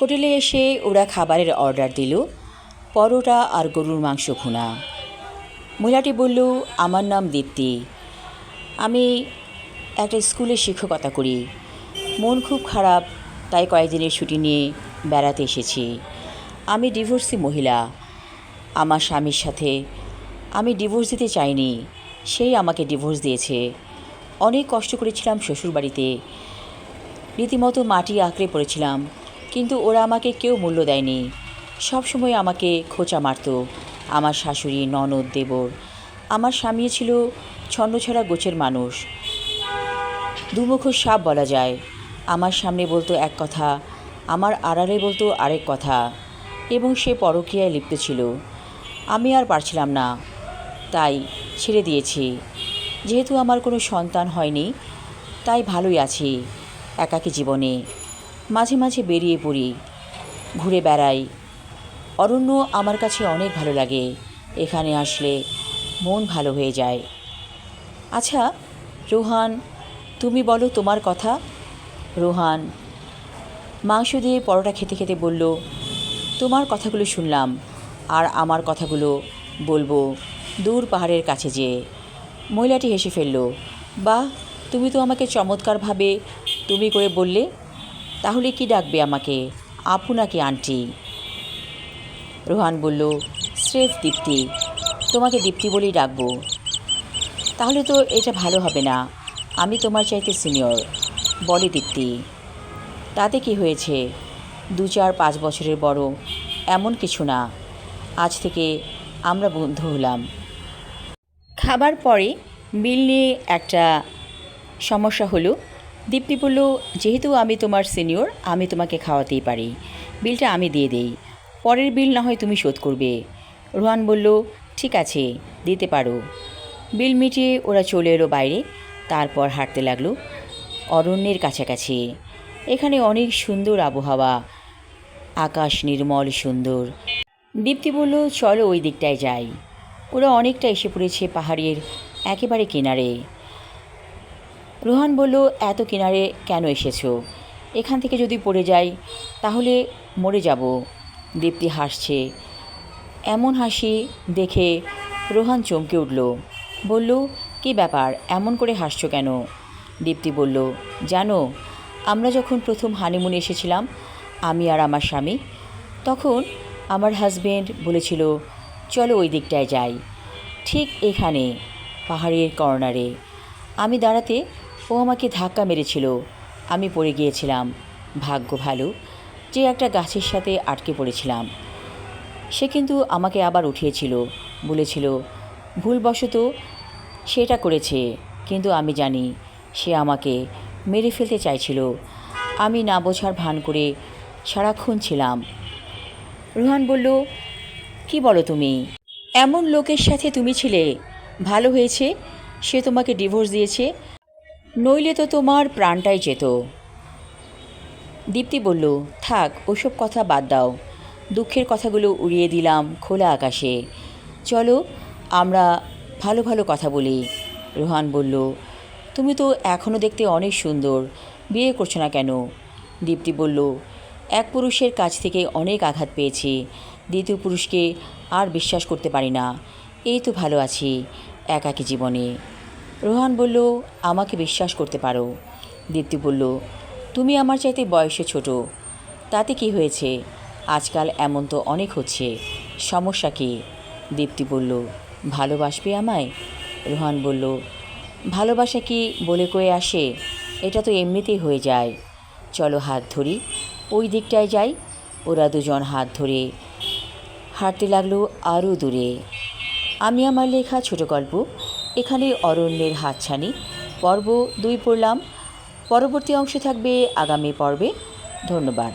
হোটেলে এসে ওরা খাবারের অর্ডার দিল, পরোটা আর গরুর মাংস ভুনা। মহিলাটি বলল, আমার নাম দীপ্তি। আমি একটা স্কুলে শিক্ষকতা করি। মন খুব খারাপ, তাই কয়েকদিনের ছুটি নিয়ে বেড়াতে এসেছি। আমি ডিভোর্সি মহিলা। আমার স্বামীর সাথে আমি ডিভোর্স দিতে চাইনি। সেই আমাকে ডিভোর্স দিয়েছে। অনেক কষ্ট করেছিলাম শ্বশুরবাড়িতে। রীতিমতো মাটি আঁকড়ে পড়েছিলাম। কিন্তু ওরা আমাকে কেউ মূল্য দেয়নি। সবসময় আমাকে খোঁচা মারতো। আমার শাশুড়ি, ননদ, দেবর। আমার স্বামী ছিল ছন্নছাড়া গোছের মানুষ। দুমুখ সাপ বলা যায়। আমার সামনে বলতো এক কথা, আমার আড়ালে বলতো আরেক কথা এবং সে পরকীয়ায় লিপ্ত ছিল। আমি আর পারছিলাম না। তাই ছেড়ে দিয়েছি। যেহেতু আমার কোনো সন্তান হয়নি, তাই ভালোই আছি, একাকী জীবনে। মাঝে মাঝে বেরিয়ে পড়ি, ঘুরে বেড়াই। অরণ্য আমার কাছে অনেক ভালো লাগে। এখানে আসলে মন ভালো হয়ে যায়। আচ্ছা রোহান, তুমি বলো তোমার কথা। রোহান, মাংস দিয়ে পরোটা খেতে খেতে বলল, তোমার কথাগুলো শুনলাম, আর আমার কথাগুলো বলব দূর পাহাড়ের কাছে যেয়ে। মহিলাটি হেসে ফেলল, বাহ, তুমি তো আমাকে চমৎকারভাবে তুমি করে বললে। তাহলে কি ডাকবে আমাকে? আপু নাকি আন্টি। রোহান বলল, স্রেফ দীপ্তি, তোমাকে দীপ্তি বলেই ডাকবো। তাহলে তো এটা ভালো হবে না। আমি তোমার চাইতে সিনিয়র। বলে দীপ্তি। তাতে কি হয়েছে? দু চার পাঁচ বছরের বড়, এমন কিছু না। আজ থেকে আমরা বন্ধু হলাম। খাবার পরে বিল নিয়ে একটা সমস্যা হলো। দীপ্তি বলল, যেহেতু আমি তোমার সিনিয়র, আমি তোমাকে খাওয়াতেই পারি। বিলটা আমি দিয়ে দেই। পরের বিল না হয় তুমি শোধ করবে। রোহান বলল, ঠিক আছে, দিতে পারো। বিল মিটিয়ে ওরা চলে এলো বাইরে। তারপর হাঁটতে লাগল অরণ্যের কাছাকাছি। এখানে অনেক সুন্দর আবহাওয়া। আকাশ নির্মল, সুন্দর। দীপ্তি বলল, চলো ওই দিকটায় যাই। ওরা অনেকটা এসে পড়েছে পাহাড়ের একেবারে কিনারে। রোহান বলল, এত কিনারে কেন এসেছ? এখান থেকে যদি পড়ে যাই, তাহলে মরে যাব। দীপ্তি হাসছে। এমন হাসি দেখে রোহান চমকে উঠল। বলল, কি ব্যাপার? এমন করে হাসছো কেন? দীপ্তি বলল, জানো, আমরা যখন প্রথম হানিমুনে এসেছিলাম, আমি আর আমার স্বামী, তখন আমার হাজব্যান্ড বলেছিল, চলো ওই দিকটায় যাই। ঠিক এখানে, পাহাড়ের কর্নারে। আমি দাঁড়াতে ও আমাকে ধাক্কা মেরেছিল। আমি পড়ে গিয়েছিলাম। ভাগ্য ভালো যে একটা গাছের সাথে আটকে পড়েছিলাম। সে কিন্তু আমাকে আবার উঠিয়েছিল। বলেছিল, ভুলবশত সেটা করেছে, কিন্তু আমি জানি সে আমাকে মেরে ফেলতে চাইছিল। আমি না বোঝার ভান করে সারাক্ষণ ছিলাম। রুহান বলল, কি বলো তুমি? এমন লোকের সাথে তুমি ছিলে? ভালো হয়েছে? সে তোমাকে ডিভোর্স দিয়েছে? নইলে তো তোমার প্রাণটাই যেত। দীপ্তি বলল, থাক, ওসব কথা বাদ দাও। দুঃখের কথাগুলো উড়িয়ে দিলাম খোলা আকাশে। চলো, আমরা ভালো ভালো কথা বলি। রোহান বলল, তুমি তো এখনও দেখতে অনেক সুন্দর, বিয়ে করছ না কেন? দীপ্তি বলল, এক পুরুষের কাছ থেকে অনেক আঘাত পেয়েছি, দ্বিতীয় পুরুষকে আর বিশ্বাস করতে পারি না। এই তো ভালো আছি, একাকী জীবনে। রোহান বলল, আমাকে বিশ্বাস করতে পারো। দীপ্তি বলল, তুমি আমার চাইতে বয়সে ছোট। তাতে কি হয়েছে? আজকাল এমন তো অনেক হচ্ছে। সমস্যা কি? দীপ্তি বলল, ভালোবাসবে আমায়? রোহান বলল, ভালোবাসা কি বলে কয়ে আসে? এটা তো এমনিতেই হয়ে যায়। চলো হাত ধরি, ওই দিকটায় যাই। ওরা দুজন হাত ধরে হাঁটতে লাগল আরও দূরে। আমি আমার লেখা ছোট গল্প এখানে অরণ্যের হাতছানি। পর্ব দুই পড়লাম। পরবর্তী অংশে থাকবে আগামী পর্বে। ধন্যবাদ।